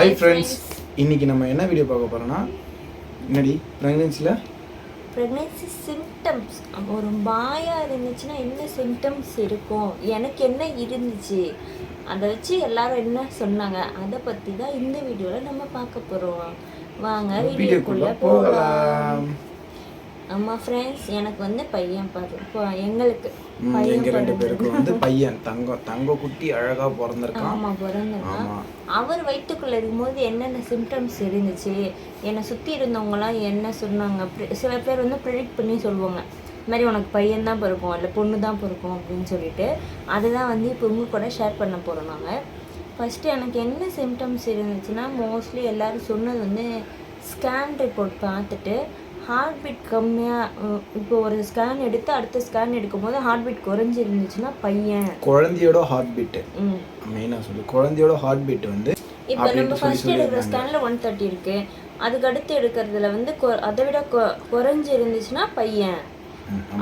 Hi friends இன்னைக்கு நம்ம என்ன வீடியோ பார்க்க போறோம்னா என்னடி ப்ரெக்னென்சியில் ப்ரெக்னென்சி சிம்டம்ஸ் ஒரு பாயாக இருந்துச்சுன்னா என்ன சிம்டம்ஸ் இருக்கும்? எனக்கு என்ன இருந்துச்சு? அதை வச்சு எல்லாரும் என்ன சொன்னாங்க? அதை பற்றி தான் இந்த வீடியோவில் நம்ம பார்க்க போகிறோம் வாங்க வீடியோக்குள்ள வீடியோக்குள்ளே போகலாம். போகலாம் ஆமா ஃப்ரெண்ட்ஸ் எனக்கு வந்து பையன் இப்போ எங்களுக்கு. எங்க ரெண்டு பிறந்து- பேருக்கு வந்து பையன் தங்கம் தங்க குட்டி அழகா பிறந்திருக்கான். ஆமா பிறந்திருக்கான். அவர் வயிற்றுக்குள்ள இருக்கும்போது என்னென்ன சிம்டம்ஸ் இருந்துச்சு என்னை சுற்றி இருந்தவங்கலாம் என்ன சொன்னாங்க சில பேர் வந்து ப்ரிடிக்ட் பண்ணி சொல்லுவாங்க. இந்த மாதிரி உனக்கு பையன் தான் பிறக்கும் இல்லை பொண்ணு தான் பிறக்கும் அப்படின்னு சொல்லிட்டு. அதுதான் வந்து இப்போ உங்க கூட ஷேர் பண்ண போகிறோம் நாங்கள் ஃபஸ்ட்டு எனக்கு என்ன சிம்டம்ஸ் இருந்துச்சுன்னா மோஸ்ட்லி எல்லாரும் சொன்னது வந்து ஸ்கேன் ரிப்போர்ட் பார்த்துட்டு ஹார்ட் பீட் கம்மியாக இப்போ ஒரு ஸ்கேன் எடுத்து அடுத்த ஸ்கேன் எடுக்கும்போது ஹார்ட் பீட் குறைஞ்சிருந்துச்சுன்னா பையன். குழந்தையோட ஹார்ட் பீட்டு ம். மெயினாக சொல்லு. குழந்தையோட ஹார்ட் பீட் வந்து இப்போ நம்ம ஃபர்ஸ்ட் எடுக்கிற ஸ்கேனில் ஒன் தேர்ட்டி இருக்கு. அதுக்கு அடுத்து எடுக்கிறதுல வந்து அதை விட குறைஞ்சு இருந்துச்சுன்னா பையன்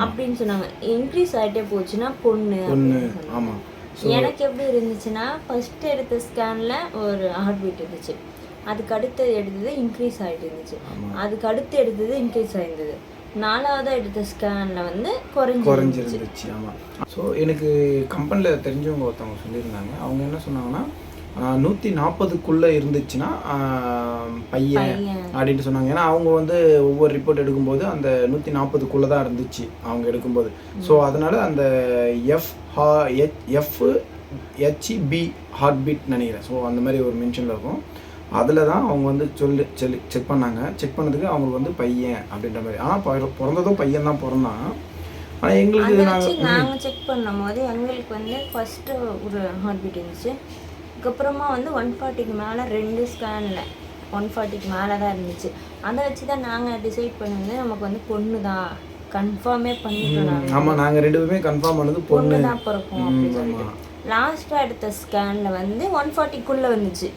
அப்படின்னு சொன்னாங்க. இன்க்ரீஸ் ஆகிட்டே போச்சுன்னா பொண்ணு எனக்கு எப்படி இருந்துச்சுன்னா ஃபர்ஸ்ட் எடுத்த ஸ்கேன்ல ஒரு ஹார்ட் பீட் இருந்துச்சு. அதுக்கு அடுத்து எடுத்தது இன்க்ரீஸ் ஆகிட்டு இருந்துச்சு. அதுக்கு அடுத்து எடுத்தது இன்க்ரீஸ் ஆயிருந்தது. நாலாவது எடுத்த ஸ்கேன்ல வந்து குறைஞ்சு குறைஞ்சிருந்துச்சு ஆமா. ஸோ எனக்கு கம்பெனியில் தெரிஞ்சவங்க ஒருத்தவங்க சொல்லியிருந்தாங்க. அவங்க என்ன சொன்னாங்கன்னா நூற்றி நாற்பதுக்குள்ளே இருந்துச்சுன்னா பையன் அப்படின்ட்டு சொன்னாங்க. ஏன்னா அவங்க வந்து ஒவ்வொரு ரிப்போர்ட் எடுக்கும்போது அந்த நூற்றி நாற்பதுக்குள்ளே தான் இருந்துச்சு அவங்க எடுக்கும்போது. ஸோ அதனால அந்த எஃப் ஹா எஃப் ஹெச்இபி ஹார்ட் பீட் நினைக்கிறேன். ஸோ அந்த மாதிரி ஒரு மென்ஷனில் இருக்கும். அதில் தான் அவங்க வந்து சொல்லி சொல்லி செக் பண்ணாங்க. செக் பண்ணதுக்கு அவங்களுக்கு வந்து பையன் அப்படின்ற மாதிரி. ஆனால் பிறந்ததும் பையன் தான் பிறந்தான். ஆனால் எங்களுக்கு நாங்கள் செக் பண்ணும்போது எங்களுக்கு வந்து ஃபஸ்ட்டு ஒரு ஹார்ட் பீட் இருந்துச்சு. அதுக்கப்புறமா வந்து ஒன் ஃபார்ட்டிக்கு மேலே ரெண்டு ஸ்கேனில் ஒன் ஃபார்ட்டிக்கு மேலே தான் இருந்துச்சு. அதை வச்சு தான் நாங்கள் டிசைட் பண்ணது நமக்கு வந்து பொண்ணு தான். கன்ஃபார்மே பண்ணிட்டோம் ஆமாம் நாங்கள் ரெண்டு பேருமே கன்ஃபார்ம் பண்ணது பொண்ணு. தான் பிறக்கும் அப்படின்னு சொல்லிட்டு. லாஸ்ட்டாக எடுத்த ஸ்கேனில் வந்து ஒன் ஃபார்ட்டிக்குள்ளே வந்துச்சு.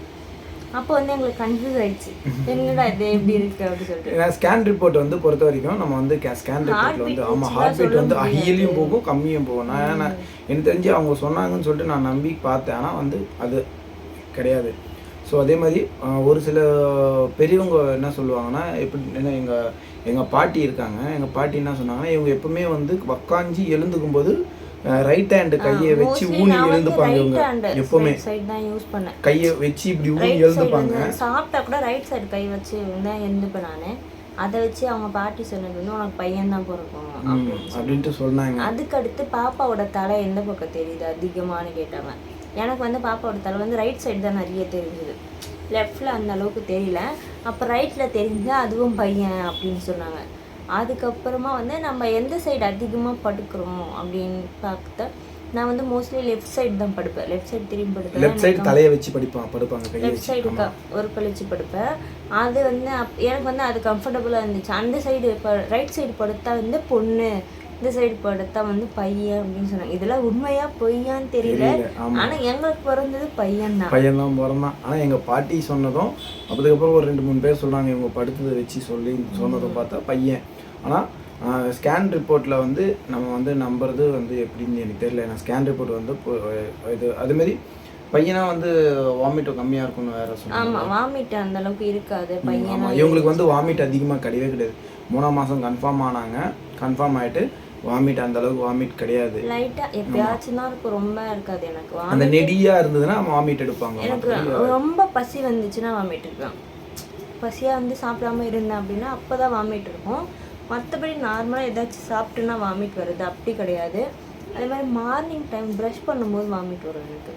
அப்போ வந்து எங்களுக்கு கன்ஃபியூஸ் ஆயிடுச்சு. என்னடா இது எப்படி இருக்கு அப்படின்னு சொல்லிட்டு. ஸ்கேன் ரிப்போர்ட் வந்து பொறுத்த வரைக்கும் நம்ம வந்து ஸ்கேன் ரிப்போர்ட்ல வந்து வச்சுலாம் ஹார்ட் பீட் வந்து. ஹையிலையும் போகும் கம்மியும் போகும். நான் எனக்கு தெரிஞ்சு அவங்க சொன்னாங்கன்னு சொல்லிட்டு நான் நம்பி பார்த்தேன். ஆனால் வந்து அது கிடையாது. ஸோ அதே மாதிரி ஒரு சில பெரியவங்க என்ன சொல்லுவாங்கன்னா எப்படி என்ன எங்கள் எங்கள் பாட்டி இருக்காங்க. எங்கள் பாட்டி என்ன சொன்னாங்கன்னா இவங்க எப்பவுமே வந்து உக்காஞ்சி எழுந்துக்கும் போது ரைட் ஹேண்டு கையை வச்சு ஊனி எழுந்துப்பாங்க இவங்க எப்பவுமே கையை வச்சு இப்படி ஊனி எழுந்துப்பாங்க சாப்பிட்டா கூட ரைட் சைடு கை வச்சு தான் எழுந்துப்பேன் நான். அதை வச்சு அவங்க பாட்டி சொன்னது வந்து உனக்கு பையன் தான் பிறக்கும். அப்படின்ட்டு சொன்னாங்க. அதுக்கு அடுத்து பாப்பாவோட தலை எந்த பக்கம் தெரியுது? அதிகமானு கேட்டாங்க எனக்கு வந்து பாப்பாவோட தலை வந்து ரைட் சைடு தான் நிறைய தெரிஞ்சுது. லெஃப்டில் அந்த அளவுக்கு தெரியல. அப்போ ரைட்டில் தெரிஞ்சா அதுவும் பையன் அப்படின்னு சொன்னாங்க. அதுக்கப்புறமா வந்து நம்ம எந்த சைடு அதிகமாக படுக்கிறோம் அப்படின்னு பார்த்தா நான் வந்து மோஸ்ட்லி லெஃப்ட் சைடு தான் படுப்பேன். லெஃப்ட் சைடு திரும்பி படுப்பேன் லெஃப்ட் சைடு தலையை வச்சு படிப்பாங்க படுப்பாங்க லெஃப்ட் சைடு ஒரு கழிச்சு படுப்பேன். அது வந்து எனக்கு வந்து அது கம்ஃபர்டபுளாக இருந்துச்சு. அந்த சைடு இப்போ ரைட் சைடு படுத்தா வந்து பொண்ணு இந்த சைடு படுத்தா வந்து பையன் அப்படின்னு சொன்னாங்க. இதெல்லாம் உண்மையா பொய்யான்னு தெரியல. ஆனா எங்களுக்கு பிறந்தது பையன் தான். பையன் தான் பிறந்தான். ஆனால் எங்கள் பாட்டி சொன்னதும் அதுக்கப்புறம் ஒரு ரெண்டு மூணு பேர் சொன்னாங்க இவங்க படுத்ததை வச்சு சொல்லி சொன்னதும் பார்த்தா பையன். ஆனால் ஸ்கேன் ரிப்போர்ட்டில் வந்து நம்ம வந்து நம்புறது வந்து எப்படின்னு எனக்கு தெரியல. நான் ஸ்கேன் ரிப்போர்ட் வந்து இது அதுமாரி பையனா வந்து வாமிட்டும் கம்மியாக இருக்கும்னு வேற சொன்னாங்க. ஆமா வாமிட் அந்த அளவுக்கு இருக்காது. பையன் ஆமாம் இவங்களுக்கு வந்து வாமிட் அதிகமாக கிடையவே கிடையாது. மூணாம் மாதம் கன்ஃபார்ம் ஆனாங்க. கன்ஃபார்ம் ஆகிட்டு வாமிட் அந்த அளவுக்கு வாமிட் கிடையாது. லைட்டா எப்பயாச்சும் தான் இருக்கும். ரொம்ப இருக்காது எனக்கு. அந்த நெடியா இருந்ததுன்னா வாமிட் எடுப்பாங்க. எனக்கு ரொம்ப பசி வந்துச்சுன்னா வாமிட் இருக்கும் பசியாக வந்து சாப்பிடாம இருந்தேன் அப்படின்னா அப்போ தான் வாமிட் இருக்கும் மற்றபடி நார்மலாக ஏதாச்சும் சாப்பிட்டேன்னா வாமிட் வருது. அப்படி கிடையாது. அதே மாதிரி மார்னிங் டைம் ப்ரஷ் பண்ணும்போது வாமிட் வரும் எனக்கு.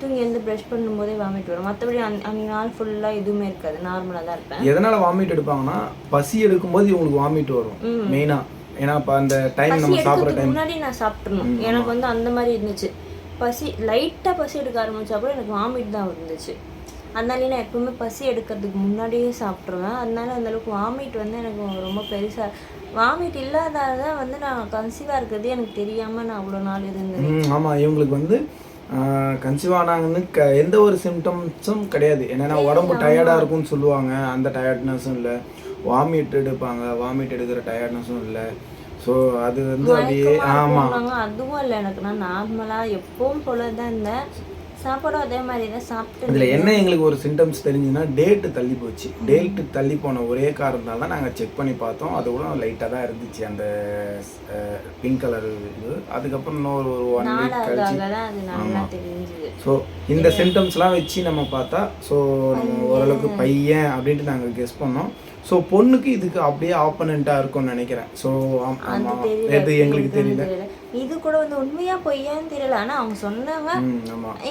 தூங்கி எழுந்து ப்ரஷ் பண்ணும்போதே வாமிட் வரும். மற்றபடி அன் அன்னைக்கு நாள் ஃபுல்லாக எதுவுமே இருக்காது. நார்மலாக தான் இருப்பேன். எதனால வாமிட் எடுப்பாங்கன்னா பசி எடுக்கும்போது இவங்களுக்கு வாமிட் வரும். மெயினா ஏன்னா இப்போ அந்த டைம் பசி நம்ம சாப்பிட்ற எடுக்கிறதுக்கு டைம் முன்னாடி நான் சாப்பிட்றணும் எனக்கு வந்து அந்த மாதிரி இருந்துச்சு. பசி லைட்டாக பசி எடுக்க ஆரம்பிச்சா கூட எனக்கு வாமிட் தான் இருந்துச்சு அதனால நான் எப்பவுமே பசி எடுக்கிறதுக்கு முன்னாடியே சாப்பிட்ருவேன் அதனால அந்த அளவுக்கு வாமிட் வந்து எனக்கு ரொம்ப பெருசாக வாமிட் இல்லாதால வந்து நான் கன்சீவாக இருக்கிறது எனக்கு தெரியாமல் நான் அவ்வளோ நாள் இருந்தேன். ம், ஆமா. இவங்களுக்கு வந்து கன்சீவ் ஆனாங்கன்னு க எந்த ஒரு சிம்டம்ஸும் கிடையாது. என்னன்னா உடம்பு டயர்டாக இருக்கும்னு சொல்லுவாங்க. அந்த டயர்ட்னஸும் இல்லை. வாமிட் எடுப்பாங்க. வாமிட் எடுக்கிற டயர்ட்னஸும் இல்லை. ஸோ அது வந்து அப்படியே ஆமாம் அதுவும் இல்லை எனக்கு நான் நார்மலாக எப்பவும் போல தான் இருந்தேன். சாப்பாடும் அதே மாதிரி தான் சாப்பிட்டு இதில் என்ன எங்களுக்கு ஒரு சிம்டம்ஸ் தெரிஞ்சுன்னா டேட்டு தள்ளி போச்சு. டேட்டு தள்ளி போன ஒரே காரணத்தால் தான் நாங்கள் செக் பண்ணி பார்த்தோம். அது கூட லைட்டாக தான் இருந்துச்சு. அந்த பிங்க் கலர் இது. அதுக்கப்புறம் இன்னொரு ஒரு ஒன் வீக் கழிச்சு. ஸோ இந்த சிம்டம்ஸ்லாம் வச்சு நம்ம பார்த்தா ஸோ நம்ம ஓரளவுக்கு பையன் அப்படின்ட்டு நாங்கள் கெஸ் பண்ணோம். ஸோ பொண்ணுக்கு இதுக்கு அப்படியே ஆப்பனண்ட்டாக இருக்கும்னு நினைக்கிறேன். ஸோ எது எங்களுக்கு தெரியல. இது கூட வந்து உண்மையா பொய்யான்னு தெரியல. ஆனா அவங்க சொன்னாங்க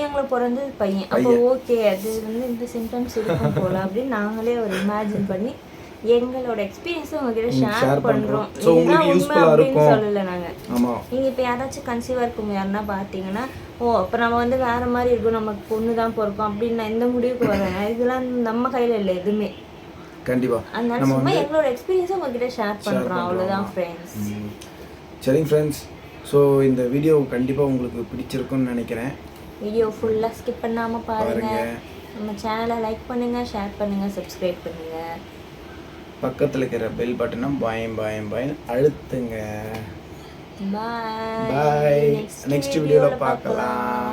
எங்களுக்கு பிறந்தது பையன். அப்போ ஓகே அது வந்து இந்த சிம்டம்ஸ் இருக்கும் போல அப்படின்னு நாங்களே ஒரு இமேஜின் பண்ணி எங்களோட எக்ஸ்பீரியன்ஸ் உங்ககிட்ட ஷேர் பண்றோம். இதுதான் உண்மை அப்படின்னு. சொல்லல நாங்க. நீங்க இப்ப யாராச்சும் கன்சீவா இருக்கும் யாருன்னா பாத்தீங்கன்னா ஓ அப்ப நம்ம வந்து வேற மாதிரி இருக்கும். நமக்கு பொண்ணு தான் பிறக்கும். அப்படின்னு நான் எந்த முடிவுக்கு வரேன் இதெல்லாம் நம்ம கையில இல்லை எதுவுமே. கண்டிப்பாக அதனால சும்மா எங்களோட எக்ஸ்பீரியன்ஸை உங்ககிட்ட ஷேர் பண்றோம். அவ்வளவுதான் ஃப்ரெண்ட்ஸ் சரிங்க ஃப்ரெண்ட்ஸ் ஸோ இந்த வீடியோ கண்டிப்பாக உங்களுக்கு பிடிச்சிருக்கும்னு நினைக்கிறேன். வீடியோ ஃபுல்லாக ஸ்கிப் பண்ணாமல் பாருங்க. பாருங்க. நம்ம சேனலை லைக் பண்ணுங்க ஷேர் பண்ணுங்க சப்ஸ்கிரைப் பண்ணுங்க. பக்கத்தில் இருக்கிற பெல் பட்டனை பயம் பயம் பயம் அழுத்துங்க. பாய் பாய் நெக்ஸ்ட் வீடியோவில் பார்க்கலாம்.